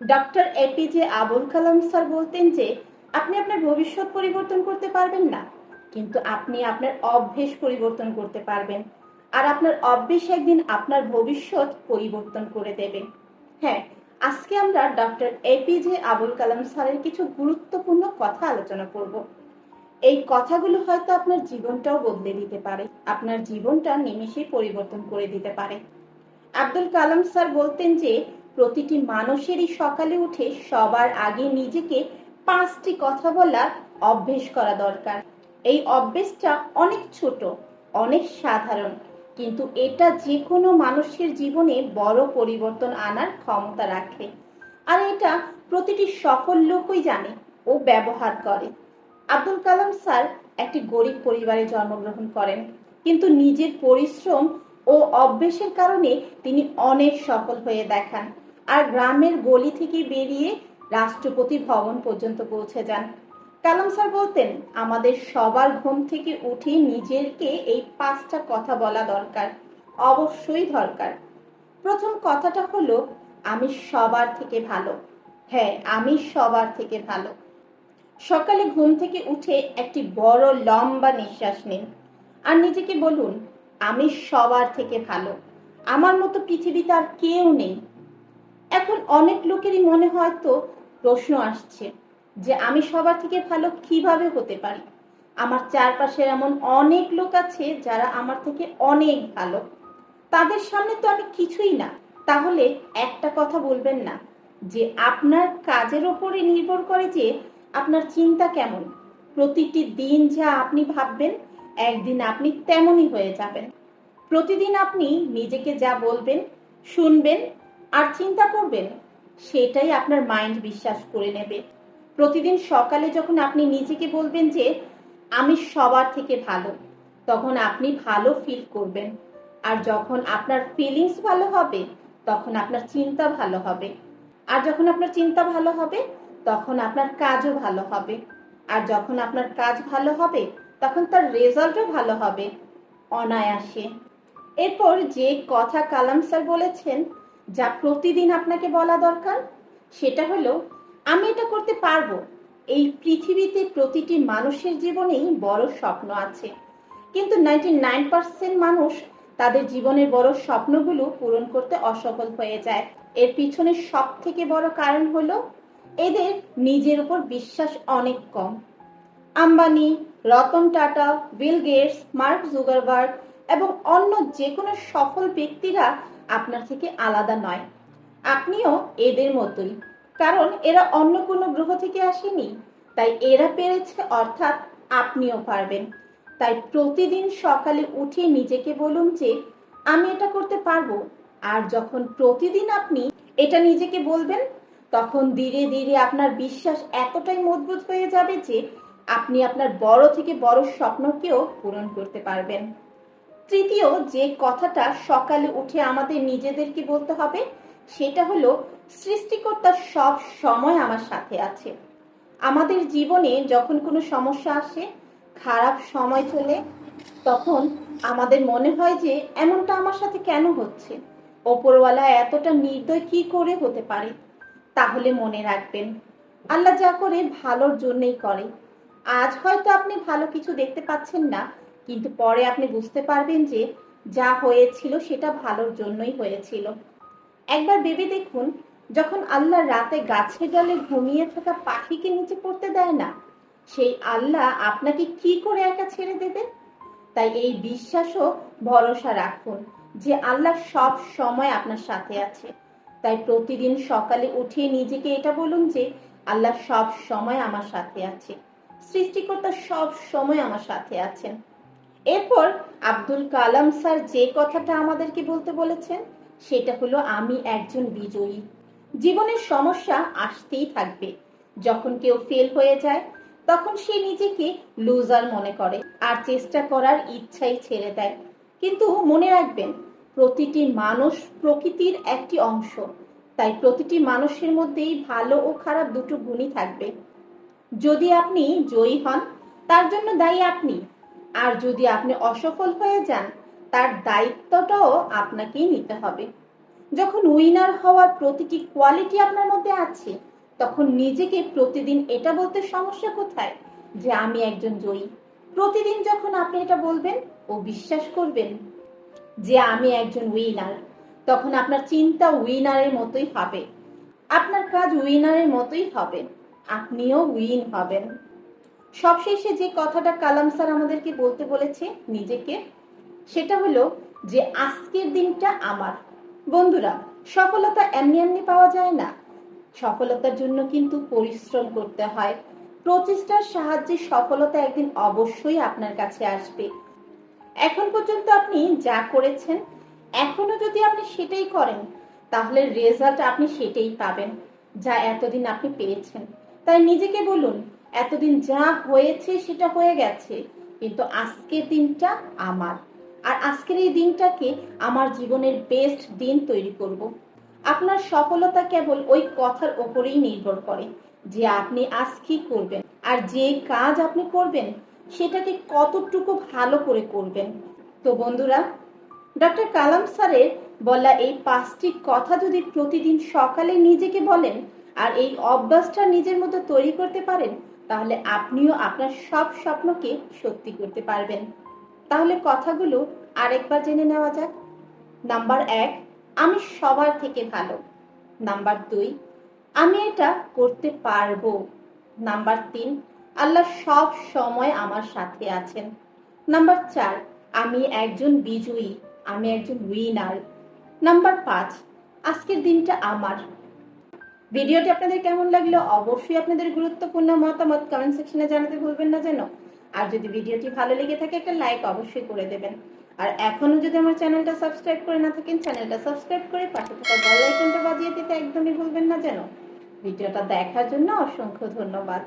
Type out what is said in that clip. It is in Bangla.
Doctor APJ Abul Kalam sir বলতেন যে, আপনি আপনার ভবিষ্যৎ পরিবর্তন করতে পারবেন না, কিন্তু আপনি আপনার অভ্যেস পরিবর্তন করতে পারবেন। আর আপনার অভ্যেস একদিন আপনার ভবিষ্যৎ পরিবর্তন করে দেবে। হ্যাঁ আজকে আমরা ডক্টর এপিজে আবুল কালাম স্যারের কিছু গুরুত্বপূর্ণ কথা আলোচনা করব। এই কথাগুলো হয়তো আপনার জীবনটাও বদলে দিতে পারে। আপনার জীবনটা নিমেষেই পরিবর্তন করে দিতে পারে। আব্দুল কালাম স্যার বলতেন যে প্রতিটি মানুষেরই সকালে উঠে সবার আগে নিজেকে পাঁচটি কথা বলার অভ্যেস করা দরকার। এই অভ্যেসটা অনেক ছোট, অনেক সাধারণ, কিন্তু এটা যে কোনো মানুষের জীবনে বড় পরিবর্তন আনার ক্ষমতা রাখে। আর এটা প্রতিটি সফল লোকই জানে ও ব্যবহার করে। আব্দুল কালাম স্যার একটি গরিব পরিবারে জন্মগ্রহণ করেন, কিন্তু নিজের পরিশ্রম ও অভ্যেসের কারণে তিনি অনেক সফল হয়ে দেখান। আর গ্রামের গলি থেকে বেরিয়ে রাষ্ট্রপতি ভবন পর্যন্ত পৌঁছে যান। কালাম স্যার বলতেন, আমাদের সবার ঘুম থেকে উঠে নিজেরকে এই পাঁচটা কথা বলা দরকার, অবশ্যই দরকার। প্রথম কথাটা হলো, আমি সবার থেকে ভালো। হ্যাঁ আমি সবার থেকে ভালো। সকালে ঘুম থেকে উঠে একটি বড় লম্বা নিঃশ্বাস নিন আর নিজেকে বলুন, আমি সবার থেকে ভালো। আমার মতো পৃথিবীতে আর কেউ নেই। এখন অনেক লোকেরই মনে হয়তো প্রশ্ন আসছে যে আমি সবার থেকে ভালো কীভাবে হতে পারি? আমার চারপাশে এমন অনেক লোক আছে যারা আমার থেকে অনেক ভালো। তাদের সামনে তো আমি কিছুই না। তাহলে একটা কথা বলবেন না, যে আপনার কাজের ওপরে নির্ভর করে যে আপনার চিন্তা কেমন। প্রতিটি দিন যা আপনি ভাববেন, একদিন আপনি তেমনই হয়ে যাবেন। প্রতিদিন আপনি নিজেকে যা বলবেন, শুনবেন আর চিন্তা করবেন, সেটাই আপনার মাইন্ড বিশ্বাস করে নেবে। প্রতিদিন সকালে যখন আপনি নিজেকে বলবেন যে, আমি সবার থেকে ভালো, তখন আপনি ভালো ফিল করবেন। আর যখন আপনার ফিলিংস ভালো হবে, তখন আপনার চিন্তা ভালো হবে। আর যখন আপনার চিন্তা ভালো হবে, তখন আপনার কাজও ভালো হবে। আর যখন আপনার কাজ ভালো হবে, তখন তার রেজাল্টও ভালো হবে। অনায়াসে। এরপর যে কথা কালাম স্যার বলেছেন যা প্রতিদিন আপনাকে বলা দরকার, সেটা হলো, আমি এটা করতে পারব। এই পৃথিবীতে প্রতিটি মানুষের জীবনেই বড় স্বপ্ন আছে। কিন্তু নাইনটি নাইন পার্সেন্ট মানুষ তাদের জীবনের বড় স্বপ্নগুলো পূরণ করতে অসফল হয়ে যায়। এর পিছনে সব থেকে বড় কারণ হলো, এদের নিজের উপর বিশ্বাস অনেক কম। Ambani, Ratan Tata, Bill Gates, Mark Zuckerberg এবং অন্য যে কোনো সফল ব্যক্তিরা আপনার থেকে আলাদা নয়। আপনিও এদের মতোই। কারণ এরা অন্য কোনো গ্রহ থেকে আসেনি। তাই এরা পেরেছে অর্থাৎ আপনিও পারবেন। তাই প্রতিদিন সকালে উঠে নিজেকে বলুন যে, আমি এটা করতে পারব। আর যখন প্রতিদিন আপনি এটা নিজেকে বলবেন, তখন ধীরে ধীরে আপনার বিশ্বাস এতটাই মজবুত হয়ে যাবে যে, আপনি আপনার বড় থেকে বড় স্বপ্নকেও পূরণ করতে পারবেন। তৃতীয় যে কথাটা সকালে উঠে আমাদের নিজেদেরকে বলতে হবে, সেটা হলো সৃষ্টিকর্তা সব সময় আমার সাথে আছে। আমাদের জীবনে যখন কোনো সমস্যা আসে, খারাপ সময় চলে, তখন আমাদের মনে হয় যে, এমনটা আমার সাথে কেন হচ্ছে? ওপরওয়ালা এতটা নির্দয় কি করে হতে পারে? তাহলে মনে রাখবেন, আল্লাহ যা করে ভালোর জন্যই করে। আজ হয়তো আপনি ভালো কিছু দেখতে পাচ্ছেন না কিন্তু পরে আপনি বুঝতে পারবেন যে যা হয়েছিল সেটা ভালোর জন্যই হয়েছিল। একবার ভেবে দেখুন, যখন আল্লাহ রাতে গাছে ডালে ঘুমিয়ে থাকা পাখিকে নিচে পড়তে দেয় না, সেই আল্লাহ আপনাকে কি করে একা ছেড়ে দেবে? তাই এই বিশ্বাসও ভরসা রাখুন যে আল্লাহ সব সময় আপনার সাথে আছে। তাই প্রতিদিন সকালে উঠে নিজেকে এটা বলুন যে, আল্লাহ সব সময় আমার সাথে আছে। সৃষ্টিকর্তা সব সময় আমার সাথে আছেন। এরপর আব্দুল কালাম স্যার যে কথাটা আমাদেরকে বলতে বলেছেন, সেটা হলো, আমি একজন বিজয়ী। জীবনের সমস্যা আসতেই থাকবে। যখন কেউ ফেল হয়ে যায়, তখন সে নিজেকে লুজার মনে করে আর চেষ্টা করার ইচ্ছাই ছেড়ে দেয়। কিন্তু মনে রাখবেন, প্রতিটি মানুষ প্রকৃতির একটি অংশ। তাই প্রতিটি মানুষের মধ্যেই ভালো ও খারাপ দুটো গুণই থাকবে। যদি আপনি জয়ী হন, তার জন্য দায়ী আপনি। আর যদি আপনি অসফল হয়ে যান, তার দায়িত্বটাও আপনাকেই নিতে হবে। যখন উইনার হওয়ার প্রতিটি কোয়ালিটি আপনার মধ্যে আছে, তখন নিজেকে প্রতিদিন এটা বলতে সমস্যা কোথায়? যে আমি একজন জয়ী। প্রতিদিন যখন আপনি এটা বলবেন, ও বিশ্বাস করবেন যে আমি একজন উইনার তখন আপনার চিন্তা উইনারের মতোই হবে। আপনার কাজ উইনারের মতোই হবে। আপনিও উইন হবেন। সবশেষে যে কথাটা কালাম স্যার আমাদেরকে বলতে বলেছে নিজেকে, সেটা হলো যে আজকের দিনটা আমার। বন্ধুরা, সফলতা এমনি এমনি পাওয়া যায় না। সফলতার জন্য কিন্তু পরিশ্রম করতে হয়। প্রচেষ্টার সাহায্যে সফলতা একদিন অবশ্যই আপনার কাছে আসবে। এখন পর্যন্ত আপনি যা করেছেন, এখনও যদি আপনি সেটাই করেন, তাহলে রেজাল্ট আপনি সেটাই পাবেন, যা এতদিন আপনি পেয়েছেন। তাই নিজেকে বলুন এতদিন যা হয়েছে সেটা হয়ে গেছে, কিন্তু আজকের দিনটা আমার আর আজকের এই দিনটাকে আমার জীবনের বেস্ট দিন তৈরি করব। আপনার সফলতা কেবল ওই কথার ওপরেই নির্ভর করে যে আপনি আজ কি করবেন আর যে কাজ আপনি করবেন সেটাকে কতটুকু ভালো করে করবেন তো বন্ধুরা ডক্টর কালাম স্যারের বলা এই পাঁচটি কথা যদি প্রতিদিন সকালে নিজেকে বলেন আর এই অভ্যাসটা নিজের মধ্যে তৈরি করতে পারেন তাহলে আপনিও আপনার সব স্বপ্নকে সত্যি করতে পারবেন। তাহলে কথাগুলো আরেকবার জেনে নেওয়া যাক। নাম্বার এক, আমি সবার থেকে ভালো। নাম্বার দুই, আমি এটা করতে পারব। নাম্বার তিন, আল্লাহ সব সময় আমার সাথে আছেন। নাম্বার চার, আমি একজন বিজয়ী, আমি একজন উইনার নাম্বার পাঁচ, আজকের দিনটা আমার। ভিডিওটি আপনাদের কেমন লাগল অবশ্যই আপনাদের গুরুত্বপূর্ণ মতামত কমেন্ট সেকশনে জানাতে ভুলবেন না যেন। আর যদি ভিডিওটি ভালো লেগে থাকে একটা লাইক অবশ্যই করে দেবেন। আর এখনও যদি আমার চ্যানেলটা সাবস্ক্রাইব করে না থাকেন, চ্যানেলটা সাবস্ক্রাইব করে পাশে থাকা বেল আইকনটা বাজিয়ে দিতে একদমই ভুলবেন না যেন। ভিডিওটা দেখার জন্য অসংখ্য ধন্যবাদ।